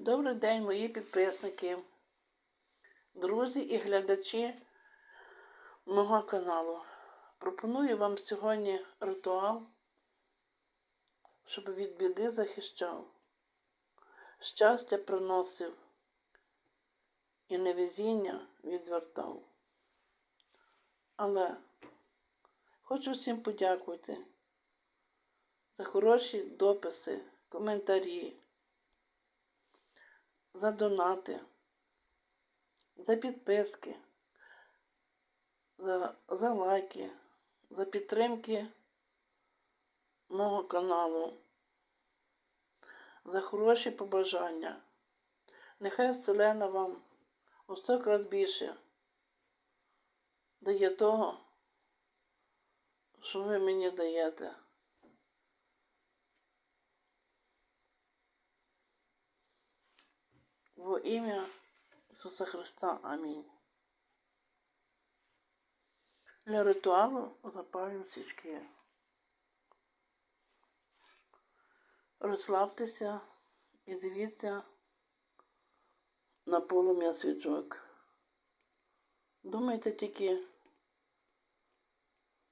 Добрий день, мої підписники, друзі і глядачі мого каналу. Пропоную вам сьогодні ритуал, щоб від біди захищав, щастя приносив і невезіння відвертав. Але хочу всім подякувати за хороші дописи, коментарі за донати, за підписки, за, за лайки, за підтримки мого каналу, за хороші побажання. Нехай Вселена вам у сто крат більше дає того, що ви мені даєте. Во ім'я Ісуса Христа. Амінь. Для ритуалу запалюємо свічки. Розслабтеся і дивіться на полум'я свічок. Думайте тільки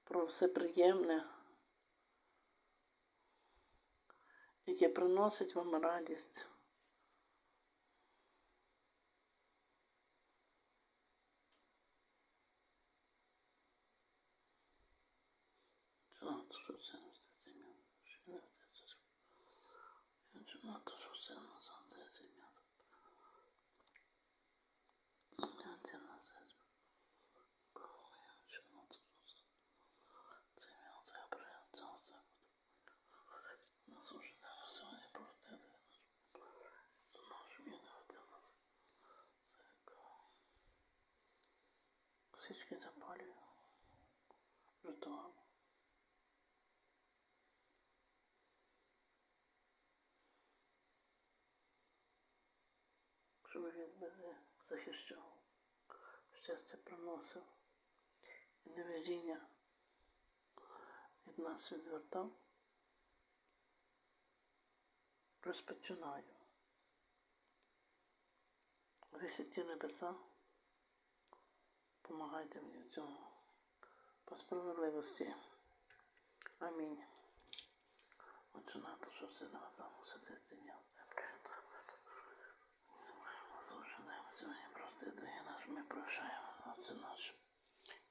про все приємне, яке приносить вам радість. Чого, що це не все сім'я? Що не це це? Чого, що це не за це сім'я? Це на це. Чого, це що це? Це м'я, це прийняття, це. Нас уже не сьогодні просто це. Це наш міна, це нас. Це Свічки запалюю. Ритуал. щоб він мене захищав, щастя приносив і невезіння від нас відвертав. Розпочинаю. Висоті небеса, помагайте мені в цьому по справедливості. Амінь. Отже, НАТО, що все на замусити стіня. Слушаємо сьогодні просто дає наш, ми прощаємо на це наше.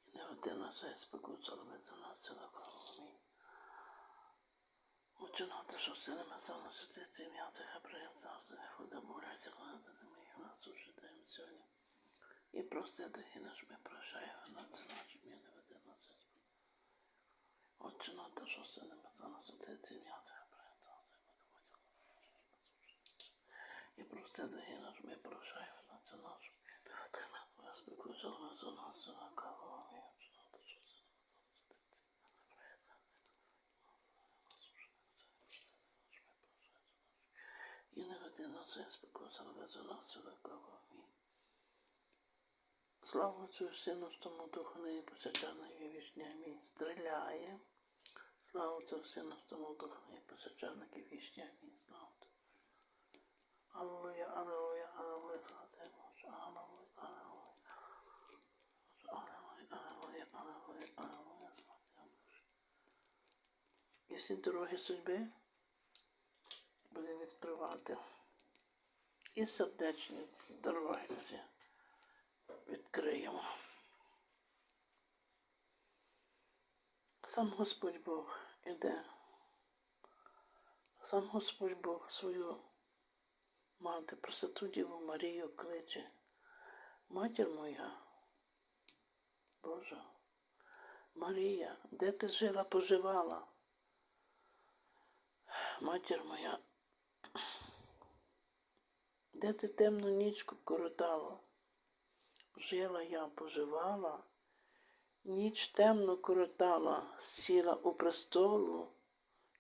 І не веди нас і спокуться робити нас це Амінь. Учинати, що силами заносити цим я цих приємців, хода боляться, кладати землі, нас уже даємо сьогодні. І просто дає наш, ми прощаємо на це наше, ми не веди нас і Учинати, що силами заносити цим я цих приємців, і просто дає наш, ми прощаємо на це наш. Спокійно за нас, за кого ми учинати, що силами заносити і не веди на це спокуса, але за нас великого. Амінь. Слава Отцю Сину, тому Духу нині посячана і вічні. Амінь. Стріляє. Слава Отцю Сину, тому Духу нині посячана і вічні. Амінь. Слава Отцю. Аллилуйя, аллилуйя, аллилуйя, слава Тебе, Боже. Аллилуйя, аллилуйя. Аллилуйя, аллилуйя, аллилуйя, аллилуйя, слава Тебе, Боже. Всі дороги судьби будемо відкривати. І сердечні дороги всі відкриємо. Сам Господь Бог іде. Сам Господь Бог свою мати, Пресвяту Діву Марію кличе. Матір моя, Божа, Марія, де ти жила, поживала? Матір моя, де ти темну нічку коротала? Жила я, поживала, ніч темно коротала, сіла у престолу,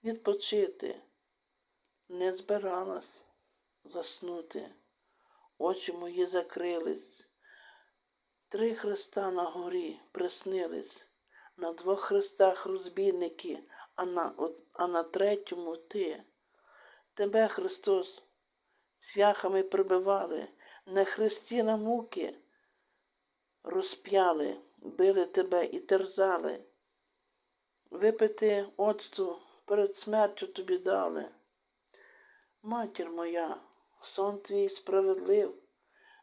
відпочити, не збиралась заснути, очі мої закрились, три хреста на горі приснились, на двох хрестах розбійники, а на, а на третьому ти. Тебе, Христос, цвяхами прибивали, на хресті на муки розп'яли, били тебе і терзали. Випити оцту перед смертю тобі дали. Матір моя, сон твій справедлив,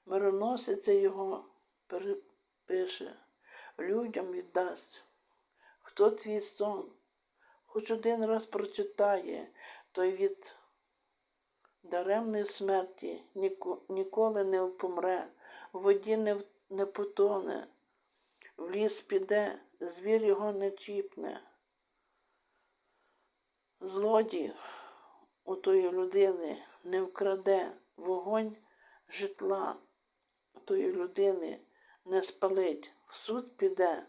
мироносиця його перепише, людям віддасть. Хто твій сон, хоч один раз прочитає, той від даремної смерті ніколи не помре, в воді не, в- не потоне, в ліс піде, звір його не чіпне. Злодій у тої людини не вкраде вогонь житла тої людини не спалить, в суд піде,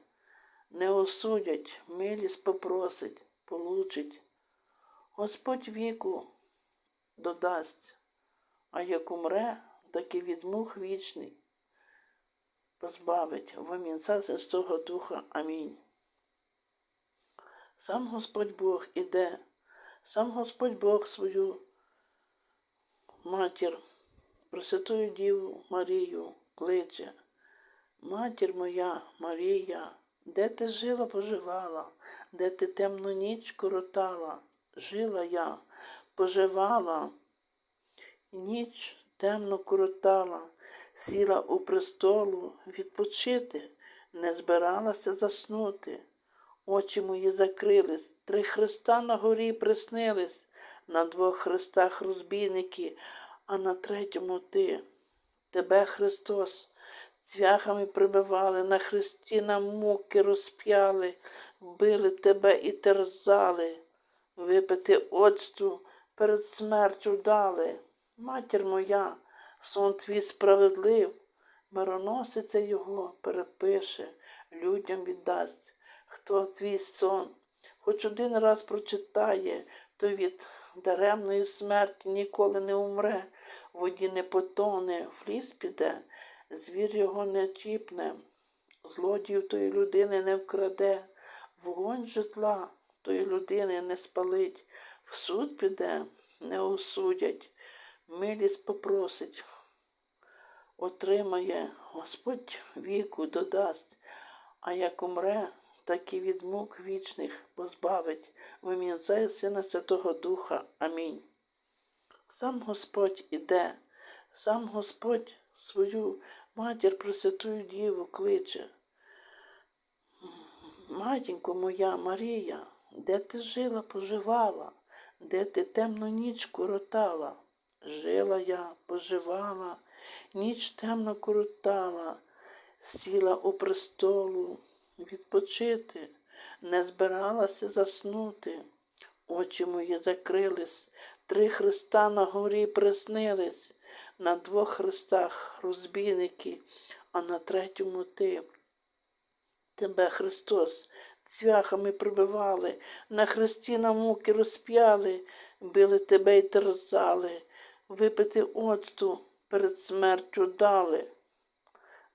не осудять, милість попросить, получить. Господь віку додасть, а як умре, так і від мух вічний позбавить в амінця Святого Духа. Амінь. Сам Господь Бог іде, сам Господь Бог свою матір, Пресвятую Діву Марію кличе. Матір моя, Марія, де ти жила, поживала, де ти темну ніч коротала, жила я, поживала, ніч темно коротала, сіла у престолу відпочити, не збиралася заснути. Очі мої закрились, три хреста на горі приснились, на двох хрестах розбійники, а на третьому ти. Тебе, Христос, цвяхами прибивали, на хресті на муки розп'яли, били тебе і терзали, випити оцту перед смертю дали. Матір моя, сон твій справедлив, мироносиця його перепише, людям віддасть. Хто твій сон, хоч один раз прочитає, то від даремної смерті ніколи не умре, в воді не потоне, в ліс піде, звір його не чіпне, злодіїв тої людини не вкраде, вогонь житла тої людини не спалить, в суд піде, не осудять, милість попросить, отримає, Господь віку додасть, а як умре, так і від мук вічних позбавить в ім'я Сина Святого Духа. Амінь. Сам Господь іде, сам Господь свою матір Пресвятую Діву кличе. Матінко моя Марія, де ти жила, поживала, де ти темну ніч коротала? Жила я, поживала, ніч темно коротала, сіла у престолу відпочити, не збиралася заснути. Очі мої закрились, три хреста на горі приснились, на двох хрестах розбійники, а на третьому ти. Тебе, Христос, цвяхами прибивали, на хресті на муки розп'яли, били тебе й терзали, випити оцту перед смертю дали.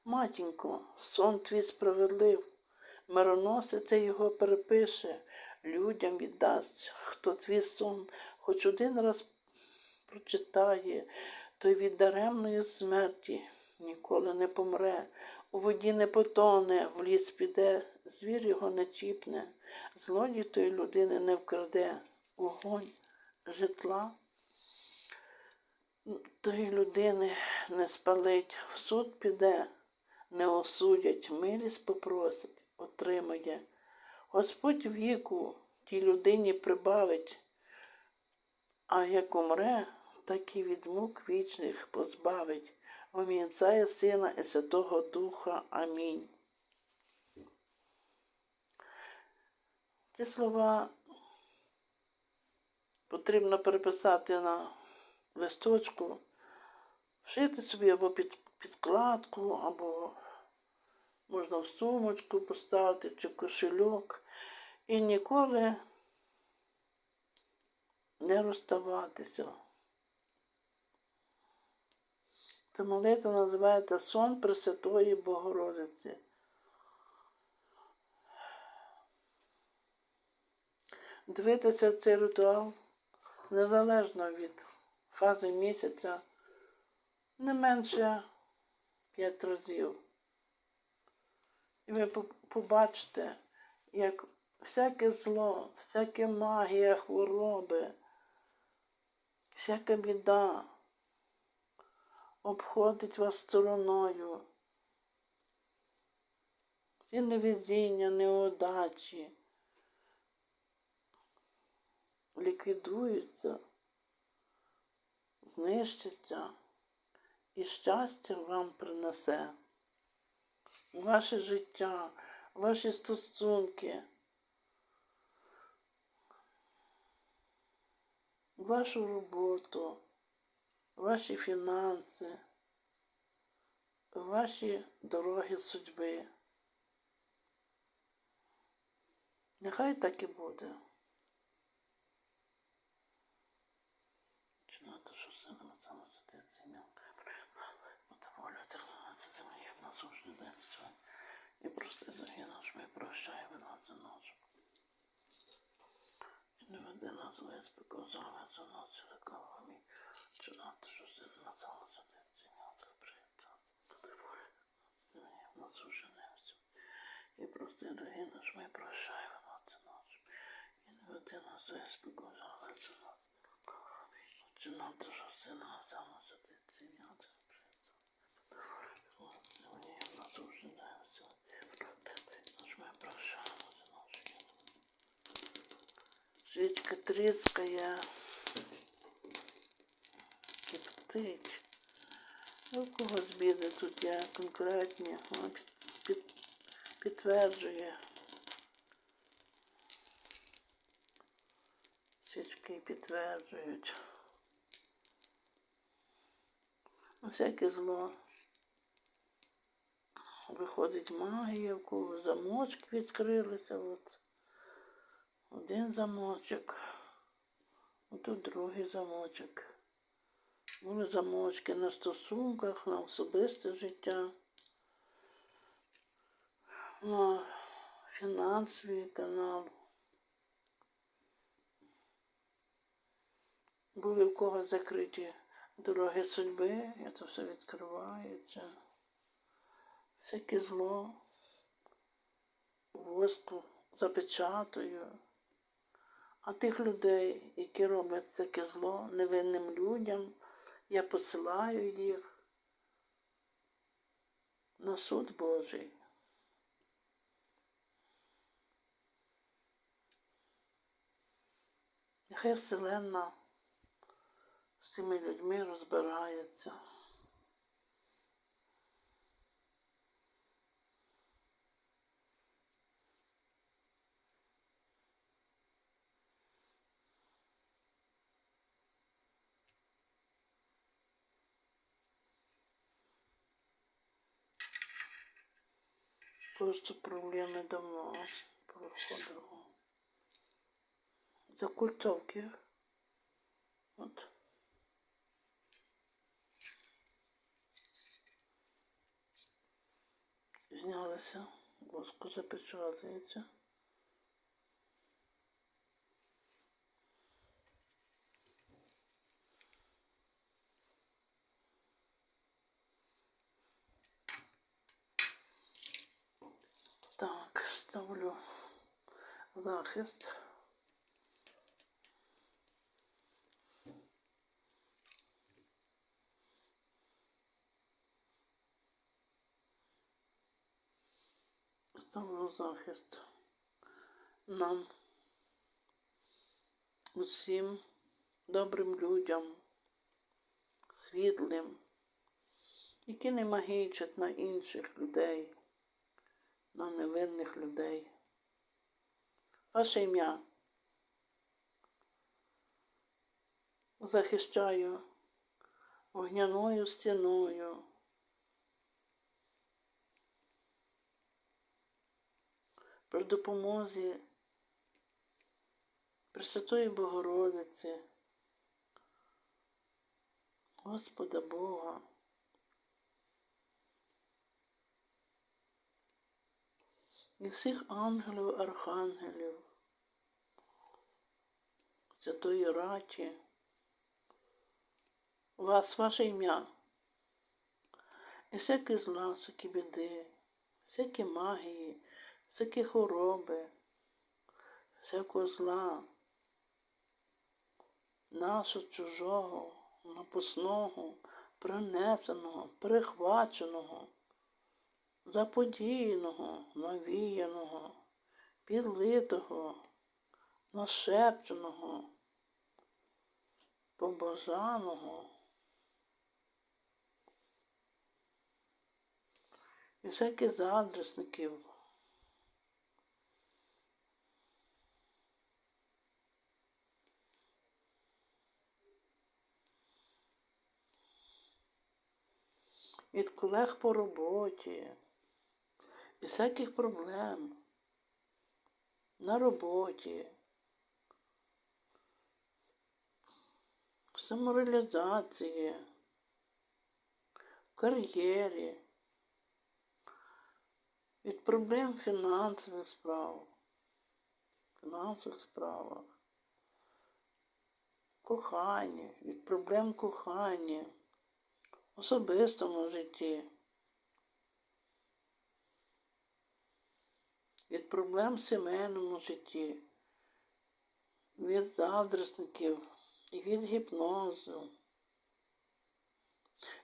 Матінко, сон твій справедлив, мироносиця його перепише, людям віддасть, хто твій сон хоч один раз прочитає, той від даремної смерті ніколи не помре, у воді не потоне, в ліс піде, звір його не чіпне, злодій тої людини не вкраде, вогонь житла тої людини не спалить, в суд піде, не осудять, милість попросить, отримає. Господь віку тій людині прибавить, а як умре, так і від мук вічних позбавить. В ім'я Сина і Святого Духа. Амінь. Ці слова потрібно переписати на листочку, вшити собі або під підкладку, або можна в сумочку поставити чи в кошельок. І ніколи не розставатися. Ця молитва називається Сон Пресвятої Богородиці. Дивитися цей ритуал незалежно від фази місяця, не менше п'ять разів. І ви побачите, як всяке зло, всяке магія, хвороби, всяка біда обходить вас стороною. Всі невезіння, неудачі ліквідуються, знищаться і щастя вам принесе ваше життя, ваші стосунки, вашу роботу, ваші фінанси, ваші дороги судьби. Нехай так і буде. Чи надо, що сином саме сидиться ім'я? Доволю цих це ти моє насушне земство. І прости дорогі наш, ми прощаємо нас за нас. І не веди нас зле спокозали за нас і лукавими. Чи надо, що сином на так. Доволю це моє насушне земство. І прости дорогі наш, ми прощаємо нас за нас. І не веди нас зле спокозали за нас. Чи надо, що сина на ім'я? Добре, так. Мені нас уже Свечка треская. Киптить. У когось біди тут є конкретні. Підтверджує. Свічки підтверджують. Всяке зло. Виходить магія, в кого замочки відкрилися. Один замочок, отут другий замочок. Були замочки на стосунках, на особисте життя, на фінансовий канал. Були в кого закриті дороги судьби, і це все відкривається всяке зло, воску запечатую. А тих людей, які роблять всяке зло невинним людям, я посилаю їх на суд Божий. Нехай Вселенна з цими людьми розбирається. Просто проблеми давно проходило. Закультовки. От. Знялися, воску запечатується. Так, ставлю захист. Ставлю захист нам, усім добрим людям, світлим, які не магічать на інших людей на невинних людей. Ваше ім'я захищаю вогняною стіною. При допомозі Пресвятої Богородиці, Господа Бога. І всіх ангелів, архангелів, Святої Раті, вас, ваше ім'я, І всякі зла, всякі біди, всякі магії, всякі хвороби, всякого зла, нашого чужого, напусного, принесеного, перехваченого, заподіяного, навіяного, підлитого, нашепченого, побажаного. І всяких заздрісників. Від колег по роботі, і всяких проблем. На роботі, самореалізації, в кар'єрі. Від проблем фінансових справ, фінансових справах, кохання, від проблем кохання, в особистому житті, від проблем в сімейному житті, від заздрісників від гіпнозу,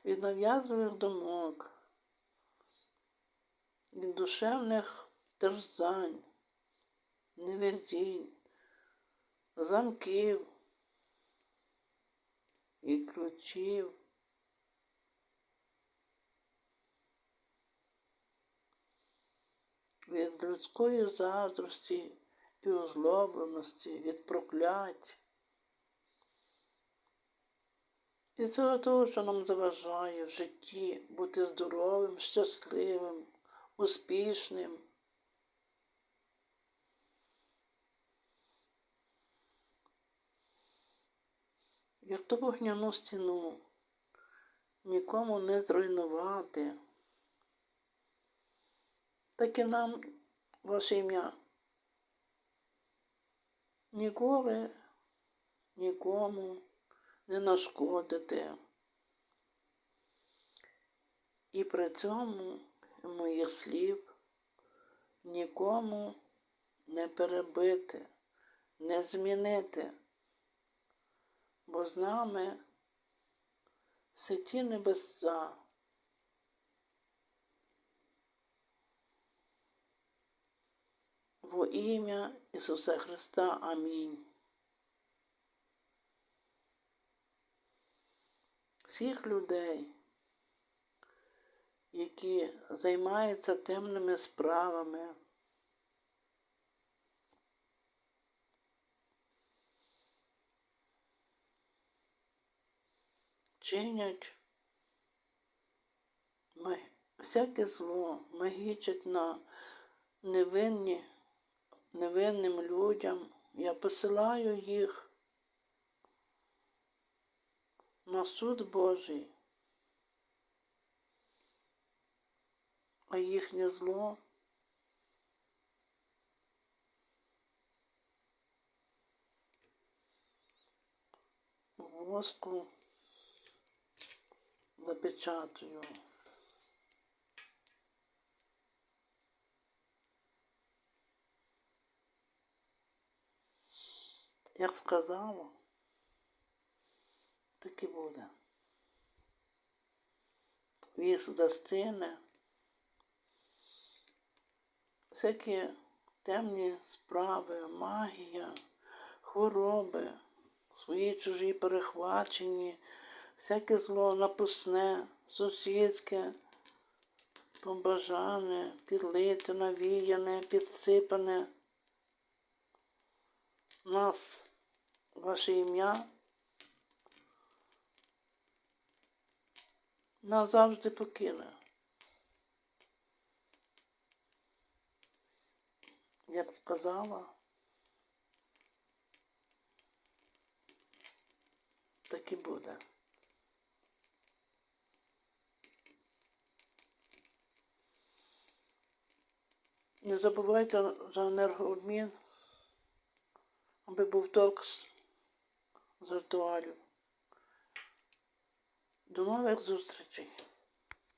від нав'язливих думок від душевних терзань, невезінь, замків і ключів. Від людської заздрості і озлобленості, від проклять. І цього того, що нам заважає в житті бути здоровим, щасливим успішним. Як ту вогняну стіну нікому не зруйнувати, так і нам ваше ім'я ніколи нікому не нашкодити. І при цьому моїх слів нікому не перебити, не змінити, бо з нами все ті небеса. Во ім'я Ісуса Христа. Амінь. Всіх людей які займаються темними справами. Чинять всяке зло, магічать на невинні, невинним людям. Я посилаю їх на суд Божий. а їхнє зло воску запечатую. Як сказала, так і буде. Віз застине всякі темні справи, магія, хвороби, свої чужі перехвачені, всяке зло напусне, сусідське, побажане, підлите, навіяне, підсипане. Нас, ваше ім'я, назавжди покине. як сказала, так і буде. Не забувайте за енергообмін, аби був торг з ритуалів. До нових зустрічей!